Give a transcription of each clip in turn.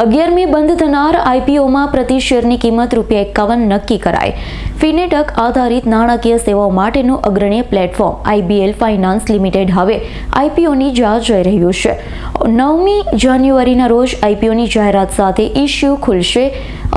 અગિયારમી બંધ થનાર આઈપીઓમાં પ્રતિ શેરની કિંમત રૂપિયા એકાવન નક્કી કરાઈ. ફિનેટક આધારિત નાણાકીય સેવાઓ માટેનું અગ્રણી પ્લેટફોર્મ આઈબીએલ ફાઇનાન્સ લિમિટેડ હવે આઈપીઓની જાળ જઈ રહ્યું છે. નવમી જાન્યુઆરીના રોજ આઈપીઓની જાહેરાત સાથે ઇસ્યુ ખુલશે.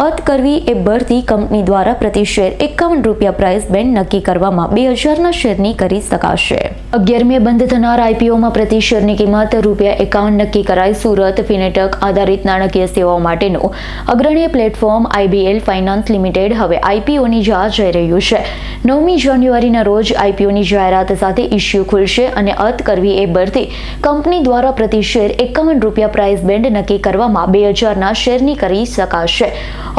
અત કરવી એ ભરતી કંપની દ્વારા પ્રતિ શેર એકાવન રૂપિયા પ્રાઇસ બેન્ડ નક્કી કરવામાં બે હજારના શેરની કરી શકાશે. અગિયારમી બંધ થનાર આઈપીઓમાં પ્રતિ શેરની કિંમત રૂપિયા એકાવન નક્કી કરાઈ. સુરત, ફિનેટક આધારિત નાણાકીય સેવાઓ માટેનું અગ્રણીય પ્લેટફોર્મ આઈબીએલ ફાઇનાન્સ લિમિટેડ હવે આઈપીઓની જાળ જઈ રહ્યું છે. નવમી જાન્યુઆરીના રોજ આઈપીઓની જાહેરાત સાથે ઇસ્યુ ખુલશે અને અત કરવી એ ભરતી કંપની દ્વારા પ્રતિ શેર એકાવન રૂપિયા પ્રાઇસ બેન્ડ નક્કી કરવામાં બે હજારના શેરની કરી શકાશે.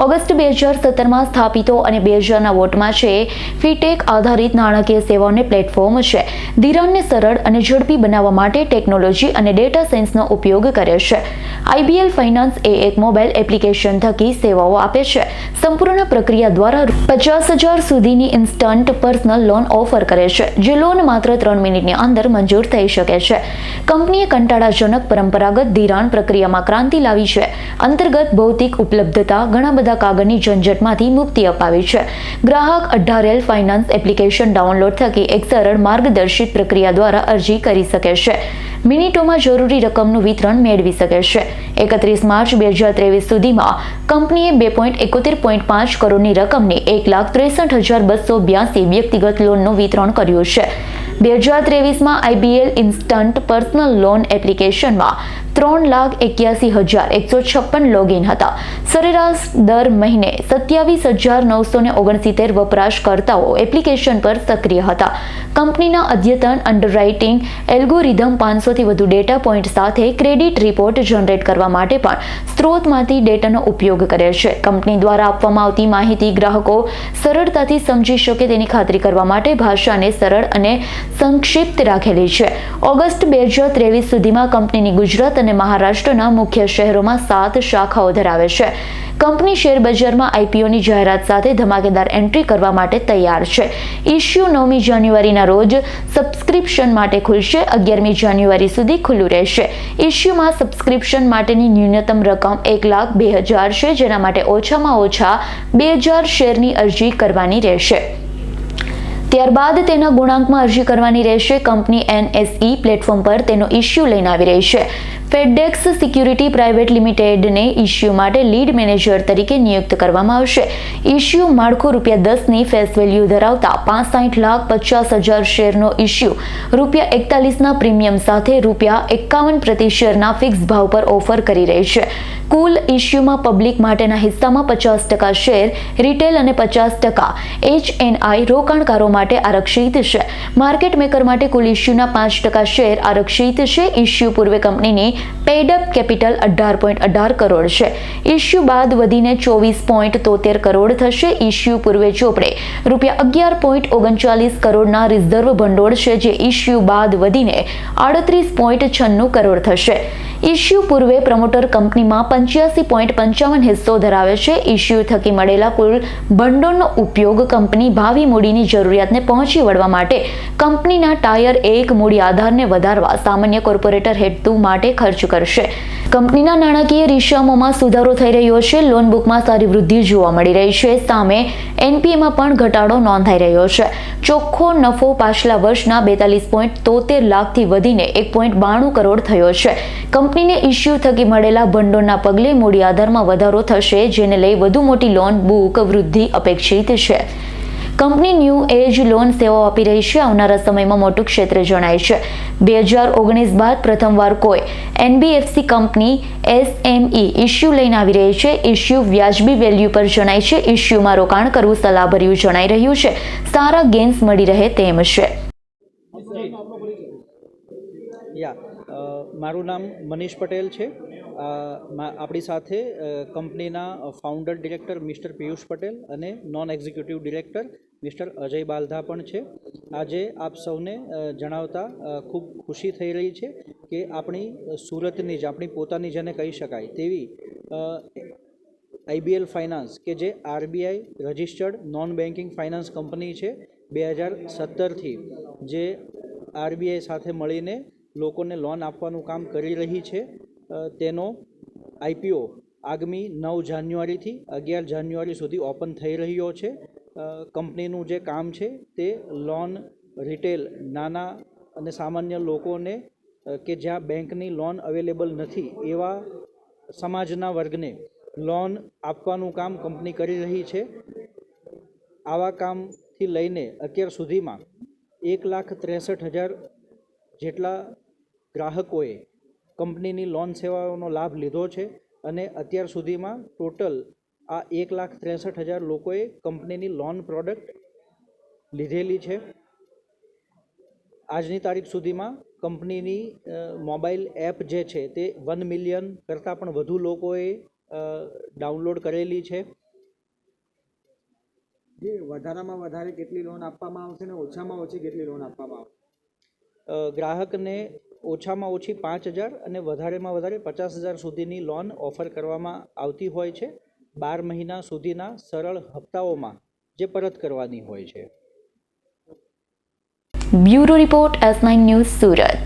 ઓગસ્ટ બે હજાર સત્તરમાં સ્થાપિતો અને બે હજારના વોટમાં છે. ફીટેક આધારિત નાણાકીય સેવાઓને પ્લેટફોર્મ છે. ધિરાણને સરળ અને ઝડપી બનાવવા માટે ટેકનોલોજી અને ડેટા સાયન્સનો ઉપયોગ કરે છે. આઈબીએલ ફાઇનાન્સ એ એક મોબાઈલ એપ્લિકેશન થકી સેવાઓ આપે છે. સંપૂર્ણ પ્રક્રિયા દ્વારા પચાસ હજાર સુધીની ઇન્સ્ટન્ટ પર્સનલ લોન ઓફર કરે છે, જે લોન માત્ર ત્રણ મિનિટની અંદર મંજૂર થઈ શકે છે. કંપનીએ કંટાળાજનક પરંપરાગત ધિરાણ પ્રક્રિયામાં ક્રાંતિ લાવી છે. અંતર્ગત ભૌતિક ઉપલબ્ધતા ઘણા બધા કાગળની ઝંઝટમાંથી મુક્તિ અપાવી છે. ગ્રાહક અઢારેલ ફાઇનાન્સ એપ્લિકેશન ડાઉનલોડ થકી એક સરળ માર્ગદર્શિત પ્રક્રિયા દ્વારા અરજી કરી શકે છે. મિનિટોમાં જરૂરી રકમનું વિતરણ મેળવી શકે છે. એકત્રીસ માર્ચ બે હજાર ત્રેવીસ સુધીમાં કંપનીએ બે પોઈન્ટ એકોતેર પોઈન્ટ પાંચ કરોડની રકમની એક લાખ ત્રેસઠ હજાર બસો બ્યાસી વ્યક્તિગત લોનનું વિતરણ કર્યું છે. બે હજાર ત્રેવીસમાં આઈબીએલ ઇન્સ્ટન્ટ પર્સનલ લોન એપ્લિકેશનમાં ત્રણ લાખ એક્યાસી હજાર એકસો છપ્પન લોગિન હતા. સરેરાશ દર મહિને સત્યાવીસ હજાર નવસો ને ઓગણસિત્તેર વપરાશકર્તાઓ એપ્લિકેશન પર સક્રિય હતા. કંપનીના અદ્યતન અંડરરાઇટિંગ એલ્ગોરિધમ પાંચસોથી વધુ ડેટા પોઈન્ટ સાથે ક્રેડિટ રિપોર્ટ જનરેટ કરવા માટે પણ સ્ત્રોતમાંથી ડેટાનો ઉપયોગ કરે છે. કંપની દ્વારા આપવામાં આવતી માહિતી ગ્રાહકો સરળતાથી સમજી શકે તેની ખાતરી કરવા માટે ભાષાને સરળ અને સંક્ષિપ્ત રાખેલી છે. ઓગસ્ટ બે હજાર ત્રેવીસ સુધીમાં કંપનીની ગુજરાત અને મહારાષ્ટ્રના મુખ્ય શહેરોમાં સાત શાખાઓ ધરાવે છે. કંપની શેર બજારમાં આઈપીઓની જાહેરાત સાથે ધમાકેદાર એન્ટ્રી કરવા માટે તૈયાર છે. ઇશ્યુ નવમી જાન્યુઆરીના રોજ સબસ્ક્રિપ્શન માટે ખુલશે. અગિયારમી જાન્યુઆરી સુધી ખુલ્લું રહેશે. ઇશ્યુમાં સબસ્ક્રિપ્શન માટેની ન્યૂનતમ રકમ એક લાખ બે હજાર છે, જેના માટે ઓછામાં ઓછા બે હજાર શેરની અરજી કરવાની રહેશે. ત્યારબાદ તેના ગુણાંકમાં અરજી કરવાની રહેશે. કંપની એનએસઈ પ્લેટફોર્મ પર તેનો ઇશ્યુ લઈને આવી રહી છે. ફેડેક્સ સિક્યુરિટી પ્રાઇવેટ લિમિટેડને ઇસ્યુ માટે લીડ મેનેજર તરીકે નિયુક્ત કરવામાં આવશે. ઇસ્યુ માળખું રૂપિયા દસની ફેસ વેલ્યુ ધરાવતા પાંસઠ લાખ પચાસ હજાર શેરનો ઇસ્યુ રૂપિયા એકતાલીસના પ્રીમિયમ સાથે રૂપિયા એકાવન પ્રતિ શેરના ફિક્સ ભાવ પર ઓફર કરી રહી છે. કુલ ઇસ્યુમાં પબ્લિક માટેના હિસ્સામાં પચાસ ટકા શેર, રિટેલ અને પચાસ ટકા એચએનઆઈ રોકાણકારો માટે આરક્ષિત છે. માર્કેટ મેકર માટે કુલ ઇસ્યુના પાંચ ટકા શેર આરક્ષિત છે. ઇસ્યુ પૂર્વે કંપનીની પેડઅપ કેપિટલ અઢાર પોઈન્ટ અઢાર કરોડ છે. ઇસ્યુ બાદ વધીને ચોવીસ પોઈન્ટ તોતેર કરોડ થશે. ઇસ્યુ પૂર્વે ચોપડે. રૂપિયા અગિયાર પોઈન્ટ ઓગણચાલીસ કરોડના રિઝર્વ ભંડોળ છે, જે ઇસ્યુ બાદ વધીને આડત્રીસ પોઈન્ટ છન્નું કરોડ થશે. ઇસ્યુ પૂર્વે પ્રમોટર કંપનીમાં પંચ્યાસી પોઈન્ટ પંચાવન હિસ્સો ધરાવે છે. ઇસ્યુ થકી મળેલા કુલ ભંડોળનો ઉપયોગ કંપની ભાવિ મૂડીની જરૂરિયાતને પહોંચી વળવા માટે. કંપનીના ટાયર એક મૂડી આધારને વધારવા સામાન્ય કોર્પોરેટર હેતુ માટે ખર્ચ કરશે. કંપનીના નાણાકીય રિશામોમાં સુધારો થઈ રહ્યો છે. લોન બુકમાં સારી વૃદ્ધિ જોવા મળી રહી છે. સામે એનપીએમાં પણ ઘટાડો નોંધાઈ રહ્યો છે. ચોખ્ખો નફો પાછલા વર્ષના બેતાલીસ પોઈન્ટ તોતેર લાખથી વધીને એક પોઈન્ટ બાણું કરોડ થયો છે. કંપનીને ઇસ્યુ થકી મળેલા ભંડોળના પગલે મૂડી આધારમાં વધારો થશે, જેને લઈ વધુ મોટી લોન બુક વૃદ્ધિ અપેક્ષિત છે. કંપની ન્યૂ એજ લોન સેવાઓ આપી રહી છે. આવનારા સમયમાં મોટું ક્ષેત્ર જણાય છે. બે હજાર ઓગણીસ બાદ પ્રથમવાર કોઈ એનબીએફસી કંપની એસએમઈ ઇસ્યુ લઈને આવી રહી છે. ઇસ્યુ વ્યાજબી વેલ્યુ પર જણાય છે. ઇસ્યુમાં રોકાણ કરવું સલાહભર્યું જણાઈ રહ્યું છે. સારા ગેન્સ મળી રહે તેમ છે. યા મારું નામ મનીષ પટેલ છે. આપણી સાથે કંપનીના founder director mister Piyush Patel અને non executive director mister Ajay Baldha પણ છે. આજે આપ સૌને જણાવતા ખૂબ ખુશી થઈ રહી છે કે આપણી સુરતની જ, આપણી પોતાની જેને કહી શકાય, તેવી આઈબીએલ ફાઇનાન્સ કે જે RBI registered non banking finance company છે, બે હજાર સત્તરથી, જે આરબીઆઈ સાથે મળીને લોકોને લોન આપવાનું કામ કરી રહી છે. તેનો આઈપીઓ આગામી નવ જાન્યુઆરીથી અગિયાર જાન્યુઆરી સુધી ઓપન થઈ રહ્યો છે. કંપનીનું જે કામ છે તે લોન રિટેલ નાના અને સામાન્ય લોકોને કે જ્યાં બેંકની લોન અવેલેબલ નથી એવા સમાજના વર્ગને લોન આપવાનું કામ કંપની કરી રહી છે. આવા કામથી લઈને અત્યાર સુધીમાં એક લાખ ત્રેસઠ હજાર જેટલા ગ્રાહકોએ કંપનીની લોન સેવાઓનો લાભ લીધો છે અને અત્યાર સુધીમાં ટોટલ આ એક લાખ ત્રેસઠ હજાર લોકોએ કંપનીની લોન પ્રોડક્ટ લીધેલી છે. આજની તારીખ સુધીમાં કંપનીની મોબાઈલ એપ જે છે તે વન મિલિયન કરતાં પણ વધુ લોકોએ ડાઉનલોડ કરેલી છે. જે વધારામાં વધારે કેટલી લોન આપવામાં આવશે ને ઓછામાં ઓછી કેટલી લોન આપવામાં આવશે? ગ્રાહકને ઓછામાં ઓછી પાંચ હજાર અને વધારેમાં વધારે પચાસ હજાર સુધીની લોન ઓફર કરવામાં આવતી હોય છે. બાર મહિના સુધીના સરળ હપ્તાઓમાં જે પરત કરવાની હોય છે. Bureau report S nine news Surat.